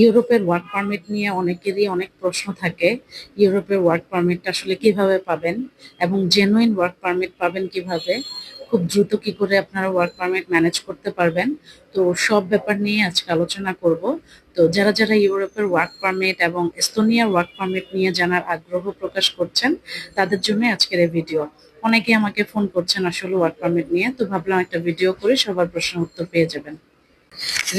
ইউরোপের work permit নিয়ে অনেকেরই অনেক প্রশ্ন থাকে, ইউরোপের ওয়ার্ক পারমিটটা আসলে কীভাবে পাবেন এবং জেনুইন ওয়ার্ক পারমিট পাবেন কীভাবে, খুব দ্রুত কি করে আপনারা ওয়ার্ক পারমিট ম্যানেজ করতে পারবেন, তো সব ব্যাপার নিয়ে আজকে আলোচনা করব। তো যারা যারা ইউরোপের ওয়ার্ক পারমিট এবং এস্তোনিয়ার ওয়ার্ক পারমিট নিয়ে জানার আগ্রহ প্রকাশ করছেন, তাদের জন্য আজকের এই ভিডিও অনেকে আমাকে ফোন করছেন আসলে ওয়ার্ক পারমিট নিয়ে, তো ভাবলাম একটা ভিডিও করে সবার প্রশ্ন উত্তর পেয়ে যাবেন।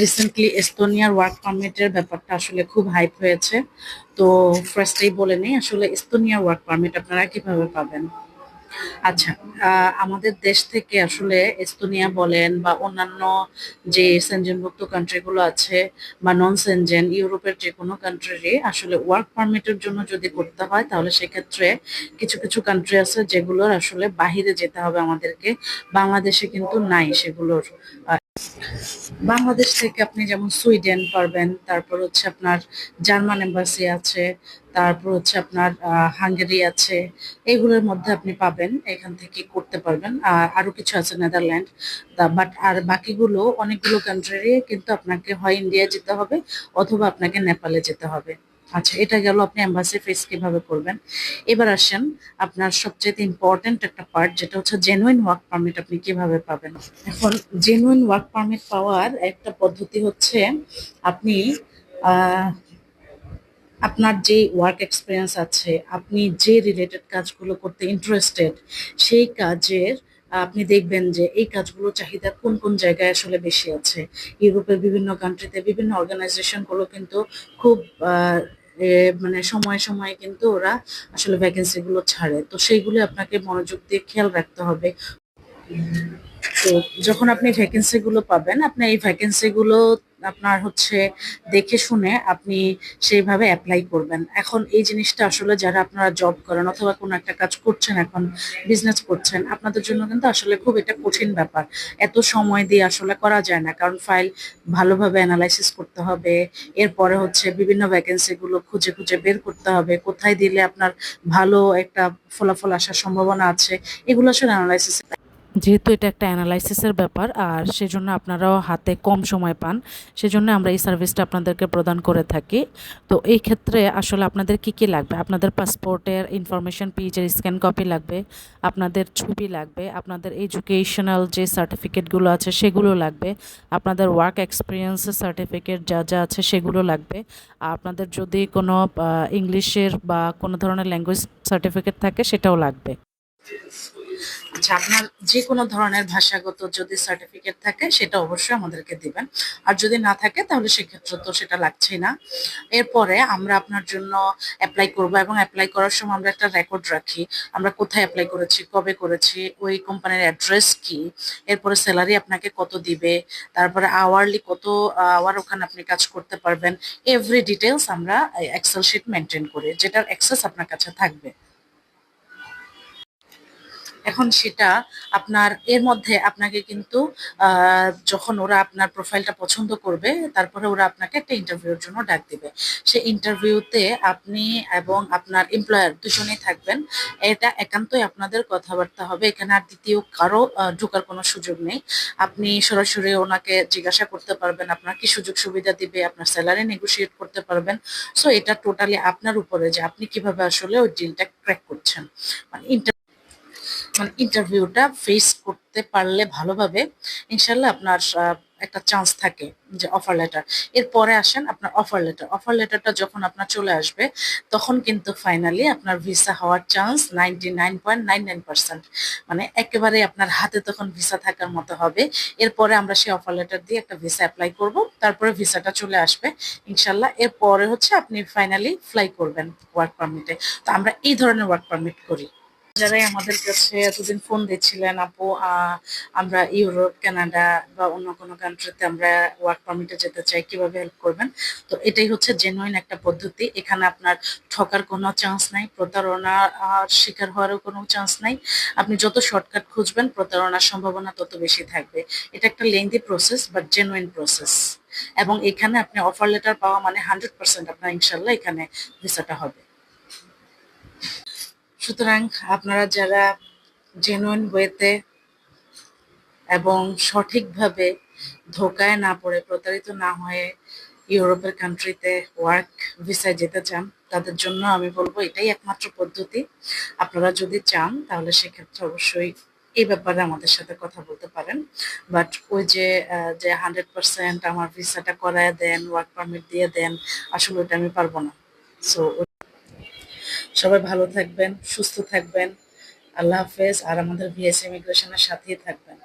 রিসেন্টলি এস্তোনিয়ার ওয়ার্ক পারমিটের ব্যাপারটা আসলে খুব হাইপ হয়েছে। তো ফার্স্টেই বলে নেই, আসলে এস্তোনিয়ার ওয়ার্ক পারমিট আপনারা কীভাবে পাবেন? আচ্ছা আমাদের দেশ থেকে আসলে এস্তোনিয়া বলেন বা অন্যান্য যে সেনজেনভুক্ত কান্ট্রিগুলো আছে বা নন সেনজেন ইউরোপের যে কোনো কান্ট্রিরই আসলে ওয়ার্ক পারমিটের জন্য যদি করতে হয়, তাহলে সেক্ষেত্রে কিছু কিছু কান্ট্রি আছে যেগুলোর আসলে বাহিরে যেতে হবে আমাদেরকে। বাংলাদেশে কিন্তু নাই সেগুলোর বাংলাদেশ থেকে আপনি যেমন সুইডেন পারবেন, তারপর হচ্ছে আপনার জার্মান এম্বাসি আছে, তারপর হচ্ছে আপনার হাঙ্গেরি আছে, এগুলোর মধ্যে আপনি পাবেন, এখান থেকে করতে পারবেন। আর আরও কিছু আছে নেদারল্যান্ড বাট আর বাকিগুলো অনেকগুলো কান্ট্রিরই কিন্তু আপনাকে হয় ইন্ডিয়া যেতে হবে, অথবা আপনাকে নেপালে যেতে হবে। আচ্ছা এটা গেল আপনি এম্বাসি ফেস কীভাবে করবেন? এবার আসেন, আপনার সবচেয়ে ইম্পর্টেন্ট একটা পার্ট যেটা হচ্ছে জেনুইন ওয়ার্ক পারমিট আপনি কীভাবে পাবেন? এখন জেনুইন ওয়ার্ক পারমিট পাওয়ার একটা পদ্ধতি হচ্ছে আপনি আপনার যে ওয়ার্ক এক্সপিরিয়েন্স আছে, আপনি যে রিলেটেড কাজগুলো করতে ইন্টারেস্টেড সেই কাজের, আপনি দেখবেন যে এই কাজগুলো চাহিদা কোন কোন জায়গায় আসলে বেশি আছে। ইউরোপের বিভিন্ন কান্ট্রিতে বিভিন্ন অর্গানাইজেশনগুলো কিন্তু খুব মানে সময়ে সময়ে কিন্তু ওরা আসলে ভ্যাকেন্সি গুলো ছাড়ে। তো সেইগুলো আপনাকে মনোযোগ দিয়ে খেয়াল রাখতে হবে। তো যখন আপনি ভ্যাকেন্সি গুলো পাবেন, আপনি এই ভ্যাকেন্সি গুলো আপনার হচ্ছে দেখে শুনে আপনি সেইভাবে অ্যাপ্লাই করবেন। এখন এই জিনিসটা আসলে যারা আপনারা জব করেন অথবা কোনো একটা কাজ করছেন এখন বিজনেস করছেন, আপনাদের জন্য কিন্তু আসলে খুব এটা কঠিন ব্যাপার। এত সময় দিয়ে আসলে করা যায় না, কারণ ফাইল ভালোভাবে অ্যানালাইসিস করতে হবে, এরপরে হচ্ছে বিভিন্ন ভ্যাকেন্সি গুলো খুঁজে খুঁজে বের করতে হবে, কোথায় দিলে আপনার ভালো একটা ফলাফল আসার সম্ভাবনা আছে, এগুলো আসলে অ্যানালাইসিস যেহেতু এটা একটা অ্যানালাইসিসের ব্যাপার, আর সেজন্য আপনারাও হাতে কম সময় পান, সেজন্য আমরা এই সার্ভিসটা আপনাদেরকে প্রদান করে থাকি। তো এই ক্ষেত্রে আসলে আপনাদের কি কি লাগবে? আপনাদের পাসপোর্টের ইনফরমেশন পেজের স্ক্যান কপি লাগবে, আপনাদের ছবি লাগবে, আপনাদের এডুকেশনাল যে সার্টিফিকেটগুলো আছে সেগুলো লাগবে, আপনাদের ওয়ার্ক এক্সপিরিয়েন্সের সার্টিফিকেট যা যা আছে সেগুলো লাগবে আপনাদের যদি কোনো ইংলিশের বা কোনো ধরনের ল্যাঙ্গুয়েজ সার্টিফিকেট থাকে সেটাও লাগবে। আচ্ছা আপনার যে কোনো ধরনের ভাষাগত যদি সার্টিফিকেট থাকে, সেটা অবশ্যই আমাদেরকে দিবেন। আর যদি না থাকে, তাহলে সেক্ষেত্রে তো সেটা লাগছেই না। এরপরে আমরা আপনার জন্য অ্যাপ্লাই করব এবং অ্যাপ্লাই করার সময় আমরা একটা রেকর্ড রাখি। আমরা কোথায় অ্যাপ্লাই করেছি, কবে করেছি, ওই কোম্পানির অ্যাড্রেস কি, এরপরে স্যালারি আপনাকে কত দিবে, তারপরে আওয়ারলি কত আওয়ার ওখানে আপনি কাজ করতে পারবেন এভরি ডিটেলস আমরা এক্সেল শিট মেনটেন করি, যেটার অ্যাক্সেস আপনার কাছে থাকবে। এখন সেটা আপনার, এর মধ্যে আপনাকে কিন্তু যখন ওরা আপনার প্রোফাইলটা পছন্দ করবে, তারপরে ওরা আপনাকে একটা ইন্টারভিউর জন্য ডাক দিবে। সেই ইন্টারভিউতে আপনি এবং আপনার এমপ্লয়ার দুজনেই থাকবেন। এটা একান্তই আপনাদের কথাবার্তা হবে। এখানে আর দ্বিতীয় কারও ঢোকার কোনো সুযোগ নেই। আপনি সরাসরি ওনাকে জিজ্ঞাসা করতে পারবেন, আপনার কি সুযোগ সুবিধা দিবে, আপনার স্যালারি নেগোশিয়েট করতে পারবেন। সো এটা টোটালি আপনার উপরে যে আপনি কীভাবে আসলে ওই ডিলটা ক্র্যাক করছেন। মানে মানে ইন্টারভিউটা ফেস করতে পারলে ভালোভাবে, ইনশাল্লাহ আপনার একটা চান্স থাকে যে অফার লেটার এরপরে আসেন আপনার অফার লেটার অফার লেটারটা যখন আপনার চলে আসবে, তখন কিন্তু ফাইনালি আপনার ভিসা হওয়ার চান্স নাইনটি মানে একেবারে আপনার হাতে তখন ভিসা থাকার মতো হবে। এরপরে আমরা সেই অফার লেটার দিয়ে একটা ভিসা অ্যাপ্লাই করব। তারপরে ভিসাটা চলে আসবে, ইনশাল্লাহ। এরপরে হচ্ছে আপনি ফাইনালি ফ্লাই করবেন ওয়ার্ক পারমিটে তো আমরা এই ধরনের ওয়ার্ক পারমিট করি। যারাই আমাদের কাছে এতদিন ফোন দিচ্ছিলেন, আপু আমরা ইউরোপ, কানাডা বা অন্য কোনো কান্ট্রিতে আমরা ওয়ার্ক পারমিটে যেতে চাই, কীভাবে হেল্প করবেন? তো এটাই হচ্ছে জেনুইন একটা পদ্ধতি। এখানে আপনার ঠকার কোনো চান্স নাই, প্রতারণার শিকার হওয়ারও কোনো চান্স নাই। আপনি যত শর্টকাট খুঁজবেন, প্রতারণার সম্ভাবনা তত বেশি থাকবে। এটা একটা lengthy process but genuine process এবং এখানে আপনি অফার লেটার পাওয়া মানে হান্ড্রেড পার্সেন্ট আপনার ইনশাল্লাহ এখানে ভিসাটা হবে। সুতরাং আপনারা যারা জেনুইন ওয়েতে এবং সঠিকভাবে ধোকায় না পড়ে, প্রতারিত না হয়ে ইউরোপের কান্ট্রিতে ওয়ার্ক ভিসায় যেতে চান, তাদের জন্য আমি বলব এটাই একমাত্র পদ্ধতি। আপনারা যদি চান, তাহলে সেক্ষেত্রে অবশ্যই এই ব্যাপারে আমাদের সাথে কথা বলতে পারেন। বাট ওই যে যে হান্ড্রেড পার্সেন্ট আমার ভিসাটা করায় দেন ওয়ার্ক পারমিট দিয়ে দেন, আসলে ওটা আমি পারব না। সো সবাই ভালো থাকবেন সুস্থ থাকবেন। আল্লাহ হাফেজ। আর আমাদের ভিএস ইমিগ্রেশনের সাথেই থাকবেন।